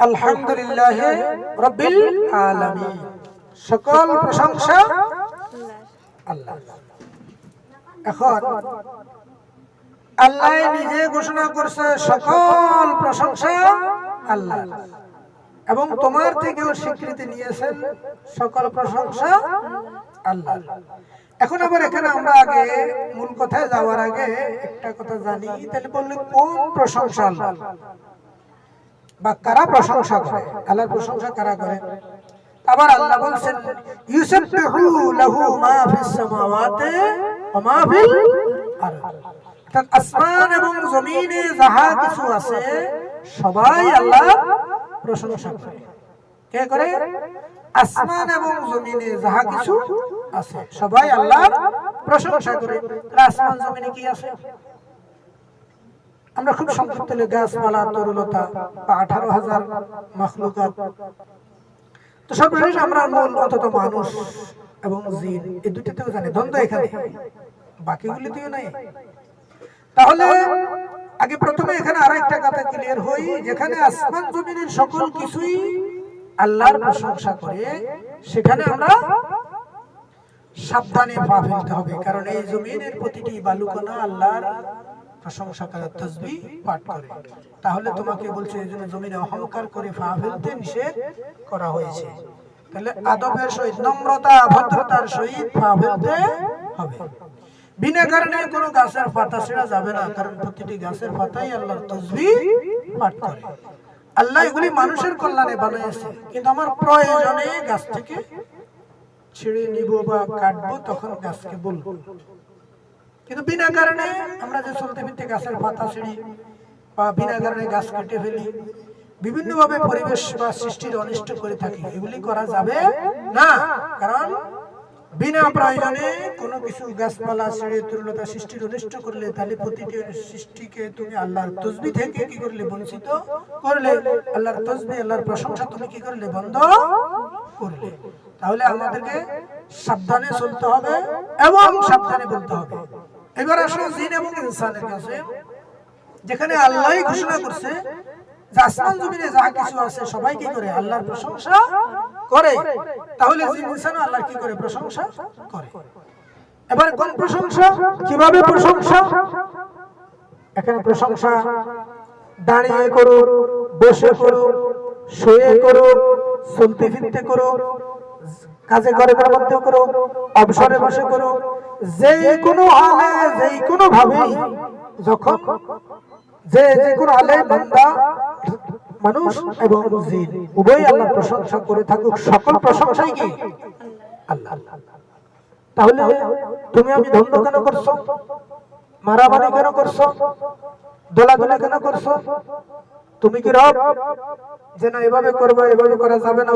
আলহামদুলিল্লাহ রব্বিল আলামিন। সকল প্রশংসা আল্লাহ। এখন আল্লাহ নিজে ঘোষণা করছে সকল প্রশংসা আল্লাহ। এবং তোমার থেকেও স্বীকৃতি নিয়েছেন সকল প্রশংসা আল্লাহ। এখন আবার এখানে আমরা আগে মূল কথায় যাওয়ার আগে একটা কথা জানি, তাহলে বললে কোন প্রশংসা বা কারা প্রশংসা করে? আল্লাহর প্রশংসা কারা করে? আবার আল্লাহ বলছেন, ইউসাববিহু লাহু মা ফিস সামাওয়াতি ওয়া মা ফিল আরদ। আসমান এবং জমিনে যাহা কিছু আছে, সবাই আল্লাহ প্রশংসা করে। কে করে? আসমান এবং জমিনে যাহা কিছু আছে, সবাই আল্লাহ প্রশংসা করে। আসমান, জমিনে কি আছে? আমরা খুব সংক্ষিপ্ত গাছপালা তরুলতা, বা আঠারো হাজার মখলুকাত। তো সর্বশেষ আমরা মূল অন্তত মানুষ এবং জিন, এই দুটিতেও জানি, দ্বন্দ্ব এখানে। বাকিগুলিতেও নাই। তাহলে আগে প্রথমে এখানে আর একটা কথা ক্লিয়ার হই, যেখানে আসমান, জমিনের সকল কিছুই আল্লাহর প্রশংসা করে সেখানে আমরা সাবধানে পা ফেলতে হবে, কারণ এই জমিনের প্রতিটি বালুকণা আল্লাহর প্রশংসা করে তসবি পাঠ করে। তাহলে তোমাকে বলছে, এই জন্য জমিনে অহংকার করে পা ফেলতে নিষেধ করা হয়েছে। তাহলে আদবের সহিত, নম্রতা, ভদ্রতার সহিত পা ফেলতে হবে। বিনা কারণে কোনো গাছের পাতা ছেড়া যাবে না, কারণ প্রতিটি গাছের পাতাই আল্লাহর তসবি পাঠ করে। আল্লাহ এগুলি মানুষের কল্যাণে বানিয়েছে। কিন্তু আমার প্রয়োজনে গাছ থেকে ছিঁড়ে নিব বা কাটবো, তখন গাছকে বলব। কিন্তু বিনা কারণে আমরা যে চলতে ফিরতে গাছের পাতা ছিঁড়ি বা বিনা কারণে গাছ কেটে ফেলি বিভিন্ন ভাবে পরিবেশ বা সৃষ্টির অনিষ্ট করে থাকি, এগুলি করা যাবে না। কারণ বিনা প্রয়োজনে কোনো কিছু গাছপালা ছেড়ে তরুণতা, সৃষ্টির অনিষ্ট করলে তাহলে প্রতিটি সৃষ্টিকে তুমি আল্লাহর তসবি থেকে কি করলে বঞ্চিত করলে? আল্লাহর তসবি, আল্লাহর প্রশংসা তুমি কি করলে বন্ধ করলে? তাহলে আমাদেরকে সাবধানে চলতে হবে এবং সাবধানে বলতে হবে। এবার আসলে জিন এবং ইনসানের কাছে, যেখানে আল্লাহ ঘোষণা করছে জমিনে যা কিছু আছে সবাই কি করে, আল্লাহর প্রশংসা করে। তাহলে কি করে? প্রশংসা করে। এবার কোন প্রশংসা? কীভাবে প্রশংসা? এখানে প্রশংসা, দাঁড়িয়ে বসে করো শুয়ে করো চলতে ফিরতে করো কাজে ঘরে মধ্যে করো অবসরে বসে করো যে কোনো হালে যে কোনো ভাবে যখন যে যে কোনো হালে বান্দা মানুষ এবং জিন উভয় আল্লাহ প্রশংসা করে থাকুক। সকল প্রশংসাই কি? আল্লাহ। তাহলে তুমি আমি ধন্য কেন করছ? মারামারি কেন করছ? দোলাদোলা কেন করছ? তুমি কি রব? যে না এভাবে করব এভাবে করা যাবে না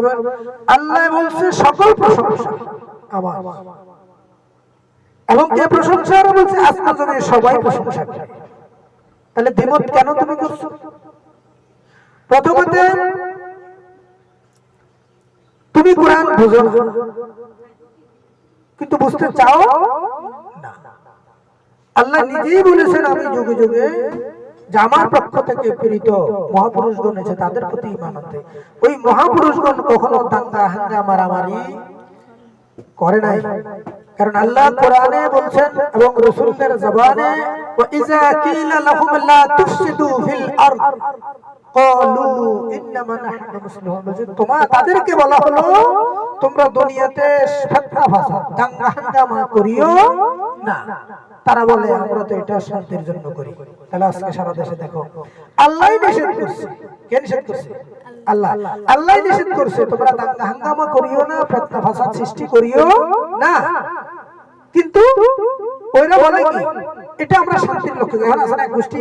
আল্লাহ বলছে সকল প্রশংসা আমার। এবং কে প্রশংসা? বলছে আসমান জমিনে সবাই প্রশংসা করে তাহলে দ্বিমত কেন তুমি করছ? প্রথমত, তুমি কোরআন বুঝো কিন্তু বুঝতে চাও? আল্লাহ নিজেই বলেছেন, আমি যুগে যুগে যে আমার পক্ষ থেকে প্রেরিত মহাপুরুষগণ আছে তাদের প্রতি ইমান ওই মহাপুরুষগণ কখনো দাঙ্গা, হাঙ্গা, মারামারি করে নাই। কারণ আল্লাহ কোরআনে বলছেন এবং রাসূলদের জবানে, ওয়া কিলা লাহুম লা তুফসিদু ফিল আরদ। তাদেরকে বলা হলো, তোমরা দুনিয়াতে করিও না। তারা বলে, আমরা তো এটা শান্তির জন্য করি। তাহলে আজকে সারা দেশে দেখো আল্লাহ নিষেধ করছে। কে নিষেধ করছে? আল্লাহ। আল্লাহ নিষেধ করছে, তোমরা দাঙ্গা হাঙ্গামা করিও না ফিতনা ফাসাদ সৃষ্টি করিও না। কিন্তু ওইরা বলে কি, এটা আমরা শান্তির লক্ষ্য এখন না এক গোষ্ঠী।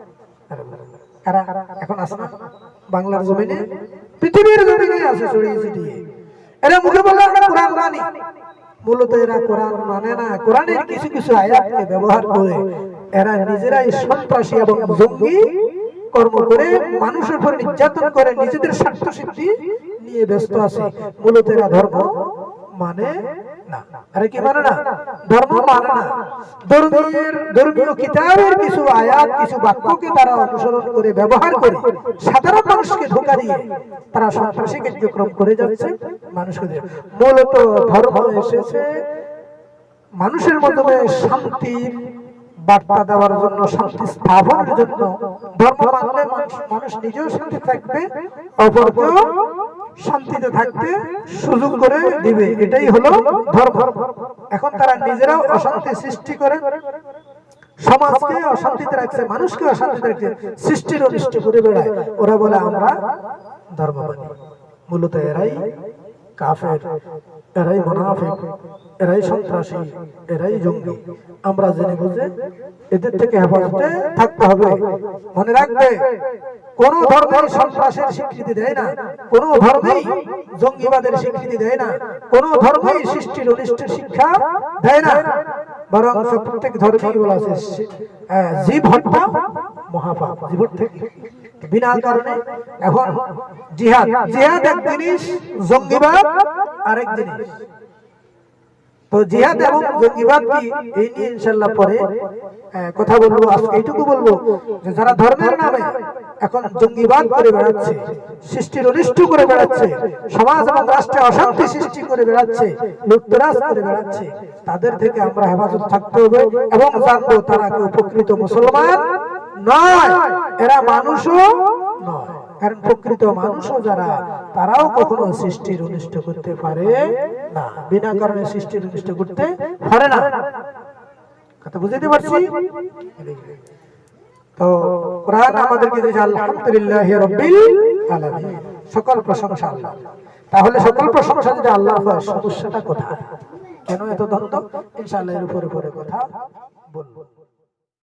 এরা এখন আসে না। বাংলার জমিনে পৃথিবীর জমিনে আছে ছড়িয়ে ছিটিয়ে এরা মুখে বলে কোরআন মূলত এরা কোরআন মানে না, কোরআনের কিছু কিছু আয়াতকে ব্যবহার করে এরা নিজেরাই সন্ত্রাসী এবং জঙ্গি কর্ম করে মানুষের উপর নির্যাতন করে, নিজেদের স্বার্থ সিদ্ধি নিয়ে ব্যস্ত আছে। মূলত এরা ধর্ম মানে না। আরে কি মানে না? ধর্ম মানে না। ধর্মীয় ধর্মীয় কিতাবের কিছু আয়াত কিছু বাক্যকে তারা অনুসরণ করে ব্যবহার করে সাধারণ মানুষকে ধোকা দিয়ে তারা সন্ত্রাসী কার্যক্রম করে যাচ্ছে মানুষকে মূলত ধর্ম এসেছে মানুষের মাধ্যমে শান্তির বার্তা দেওয়ার জন্য শান্তি স্থাপনের জন্য। ধর্ম মানলে মানুষ মানুষ নিজেও শান্তি থাকবে অপরকেও শান্তিতে থাকতে সুযোগ করে দিবে। এটাই হলো ধর্ম। এখন তারা নিজেরাও অশান্তি সৃষ্টি করে। সমাজকে অশান্তিতে রাখছে, মানুষকে অশান্তিতে রাখছে, সৃষ্টির অনিষ্ট করে বেড়ায়। ওরা বলে, আমরা ধর্ম মূলত এরাই কাফের, এরাই মুনাফিক, এরাই সন্ত্রাসী, এরাই জঙ্গি। আমরা জেনে বুঝে এদের থেকে হেফাজতে থাকতে হবে। মনে রাখবে, কোন ধর্মেই সন্ত্রাসের স্বীকৃতি দেয় না। কোন ধর্মেই জঙ্গিবাদের স্বীকৃতি দেয় না। কোন ধর্মেই সৃষ্টির অনিষ্টের শিক্ষা দেয় না। বরং প্রত্যেক ধর্মেই বলা আছে জীব হত্যা মহাপাপ। জীবন থেকে বিনা কারণে এখন জিহাদ। জিহাদ এক জিনিস, জঙ্গিবাদ আরেক জিনিস। তো জিহাদ এবং জঙ্গিবাদ কি? এই নিয়ে ইনশাল্লাহ পরে কথা বলব। আজকে এইটুকু বলব যে যারা ধর্মের নামে এখন জঙ্গিবাদ করে বেড়াচ্ছে সৃষ্টির অনিষ্ট করে বেড়াচ্ছে, সমাজ এবং রাষ্ট্রে অশান্তি সৃষ্টি করে বেড়াচ্ছে, লুটতরাজ করে বেড়াচ্ছে, তাদের থেকে আমরা হেফাজত থাকতে হবে এবং জানব তারা কেউ প্রকৃত মুসলমান নয় এরা মানুষও নয়। কারণ প্রকৃত মানুষও যারা তারাও কখনো সৃষ্টির অনিষ্ট করতে পারে না। বিনা কারণে সৃষ্টির অনিষ্ট করতে পারে না। কথা বুঝতে পারছি? তো কোরআন আমাদেরকে দিয়েছে আলহামদুলিল্লাহ রাব্বিল আলামিন। সকল প্রশংসা আল্লাহ। তাহলে সকল প্রশংসা যদি আল্লাহ হয় সমস্যাটা কোথায়? কেন এত দ্বন্দ্ব? ইনশাআল্লাহ এর উপরে পরে কথা বলব।